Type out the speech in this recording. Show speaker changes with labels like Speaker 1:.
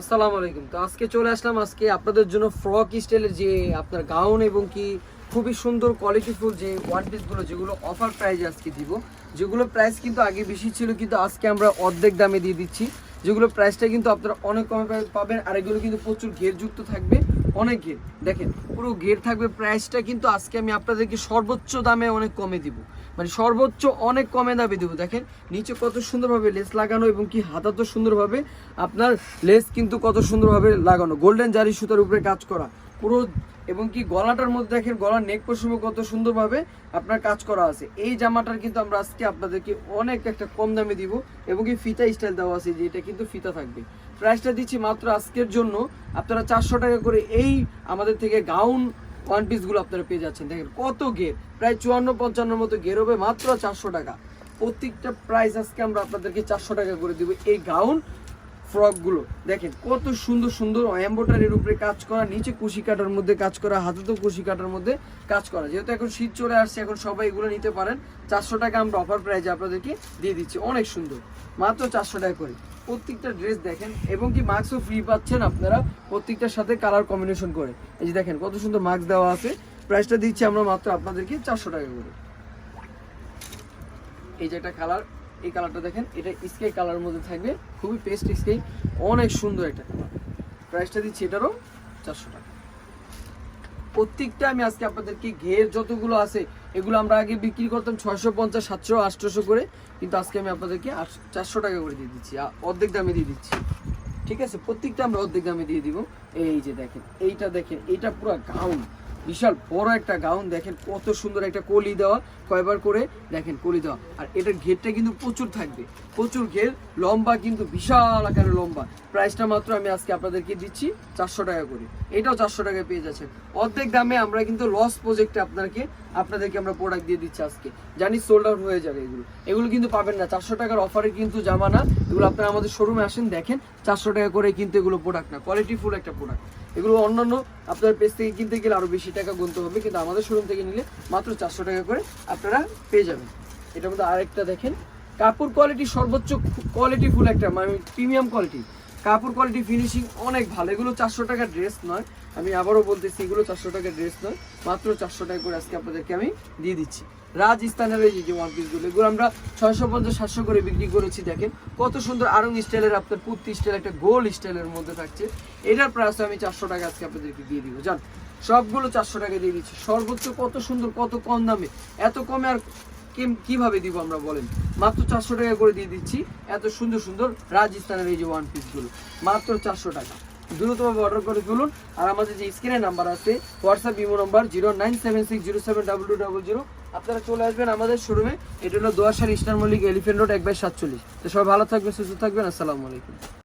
Speaker 1: আসসালামু আলাইকুম। তো আজকে চলে আসলাম আজকে আপনাদের জন্য ফ্রক স্টাইলের যে আপনার গাউন এবং কি খুবই সুন্দর কোয়ালিটিফুল যে ওয়ান পিসগুলো যেগুলো অফার প্রাইজে আজকে দিব। যেগুলো প্রাইস কিন্তু আগে বেশি ছিল, কিন্তু আজকে আমরা অর্ধেক দামে দিয়ে দিচ্ছি। যেগুলো প্রাইসটা কিন্তু আপনারা অনেক কমে পাবেন, আর এগুলো কিন্তু প্রচুর ঘেরযুক্ত থাকবে, অনেক ঘের। দেখেন, পুরো ঘের থাকবে। প্রাইসটা কিন্তু আজকে আমি আপনাদেরকে সর্বোচ্চ দামে অনেক কমে দিব। মানে সর্বোচ্চ অনেক কমে দামে দেবো। দেখেন, নিচে কত সুন্দরভাবে লেস লাগানো এবং কি হাতা তো সুন্দরভাবে আপনার লেস কিন্তু কত সুন্দরভাবে লাগানো। গোল্ডেন জারি সুতার উপরে কাজ করা। পুরো এবং কি গলাটার মধ্যে দেখেন, গলার নেক পশমে কত সুন্দরভাবে আপনার কাজ করা আছে। এই জামাটার কিন্তু আমরা আজকে আপনাদেরকে অনেক একটা কম দামে দিব এবং কি ফিতা স্টাইল দেওয়া আছে, যে এটা কিন্তু ফিতা থাকবে। প্রাইসটা দিচ্ছি মাত্র আজকের জন্য। আপনারা চারশো টাকা করে এই আমাদের থেকে গাউন ওয়ান পিসগুলো আপনারা পেয়ে যাচ্ছেন। দেখেন কত গের প্রায় চুয়ান্ন পঞ্চান্নর মতো গের হবে, মাত্র চারশো টাকা। প্রত্যেকটা প্রাইস আজকে আমরা আপনাদেরকে চারশো টাকা করে দিব এই গাউন ফ্রকগুলো দেখেন কত সুন্দর সুন্দর এম্বোটারির উপরে কাজ করা, নিচে কুশি কাটার মধ্যে কাজ করা হাতে তো কুশি কাটার মধ্যে কাজ করা। যেহেতু এখন শীত চলে আসছে, এখন সবাই এগুলো নিতে পারেন। চারশো টাকা আমরা অফার প্রাইজে আপনাদেরকে দিয়ে দিচ্ছি। অনেক সুন্দর। মাত্র চারশো টাকা করে। প্রত্যেকটা ড্রেস দেখেন, এবং কি মাস্কও ফ্রি পাচ্ছেন আপনারা প্রত্যেকটার সাথে কালার কম্বিনেশন করে। এই যে দেখেন, কত সুন্দর মাস্ক দেওয়া আছে। প্রাইসটা দিচ্ছি আমরা মাত্র আপনাদেরকে চারশো টাকা করে। এই যে একটা কালার এই কালারটা দেখেন, এটা স্কাই কালার মধ্যে থাকবে। খুবই পেস্ট স্কাই অনেক সুন্দর একটা কালার প্রাইসটা দিচ্ছি এটারও চারশো টাকা। প্রত্যেকটা আমি আজকে আপনাদেরকে ঘের যতগুলো আছে এগুলো আমরা আগে বিক্রি করতাম ছয়শো পঞ্চাশ, সাতশো আটশোশো করে। কিন্তু আজকে আমি আপনাদেরকে চারশো টাকা করে দিয়ে দিচ্ছি। অর্ধেক দামে দিয়ে দিচ্ছি। ঠিক আছে? প্রত্যেকটা আমরা অর্ধেক দামে দিয়ে দিব। এই যে দেখেন, এইটা দেখেন, এইটা পুরো গাউন বিশাল বড় একটা গাউন, দেখেন কত সুন্দর একটা কলি দেওয়া, কয়বার করে দেখেন কলি দেওয়া। আর এটার ঘেরটা কিন্তু প্রচুর থাকবে। প্রচুর ঘের, লম্বা কিন্তু বিশাল আকারের লম্বা। প্রাইসটা মাত্র আমি আজকে আপনাদেরকে দিচ্ছি চারশো টাকা করে। এটাও চারশো টাকায় পেয়ে যাচ্ছেন। অর্ধেক দামে আমরা কিন্তু লস প্রজেক্টে আপনাকে, আপনাদেরকে আমরা প্রোডাক্ট দিয়ে দিচ্ছি আজকে। জানি সোল্ড আউট হয়ে যাবে এগুলো। এগুলো কিন্তু পাবেন না। চারশো টাকার অফারে কিন্তু জামা না এগুলো আপনারা আমাদের শোরুমে আসেন, দেখেন। চারশো টাকা করে কিন্তু এগুলো প্রোডাক্ট না। কোয়ালিটি ফুল একটা প্রোডাক্ট এগুলো অন্যান্য আপনার পেজ থেকে কিনতে গেলে আরও বেশি টাকা গুনতে হবে, কিন্তু আমাদের শোরুম থেকে নিলে মাত্র চারশো টাকা করে আপনারা পেয়ে যাবেন। এটার মধ্যে আরেকটা দেখেন। কাপড় কোয়ালিটি সর্বোচ্চ কোয়ালিটি ফুল একটা মানে প্রিমিয়াম কোয়ালিটি কাপড় কোয়ালিটি ফিনিশিং অনেক ভালো। এগুলো চারশো টাকার ড্রেস নয়। আমি আবারও বলতেছি, এগুলো চারশো টাকার ড্রেস নয়। মাত্র চারশো টাকা করে আজকে আপনাদেরকে আমি দিয়ে দিচ্ছি। রাজস্থানের এই যে ওয়ান পিসগুলো এগুলো আমরা ছয়শো পঞ্চাশ, সাতশো করে বিক্রি করেছি, দেখেন। কত সুন্দর আরং স্টাইলের আপনার কুর্তি স্টাইল একটা গোল স্টাইলের মধ্যে থাকছে। এটার প্রাইস আমি চারশো টাকা আজকে আপনাদেরকে দিয়ে দিব। জান, সবগুলো চারশো টাকা দিয়ে দিচ্ছি। সর্বোচ্চ কত সুন্দর, কত কম দামে। এত কমে আর কীভাবে দিব আমরা বলেন? মাত্র চারশো টাকা করে দিয়ে দিচ্ছি। এত সুন্দর সুন্দর রাজস্থানের এই যে ওয়ান পিসগুলো মাত্র চারশো টাকা। দ্রুতভাবে অর্ডার করে ফেলুন। আর আমাদের যে স্ক্রিনে নাম্বার আছে WhatsApp imo number zero nine seven six zero seven double two double zero আপনারা চলে আসবেন আমাদের শোরুমে এটা হলো দোয়াশার ইস্টার মল্লিক এলিফেন্ট রোড, এক বাই সাতচল্লিশ। তো সবাই ভালো থাকবেন, সুস্থ থাকবেন, আসসালামু আলাইকুম।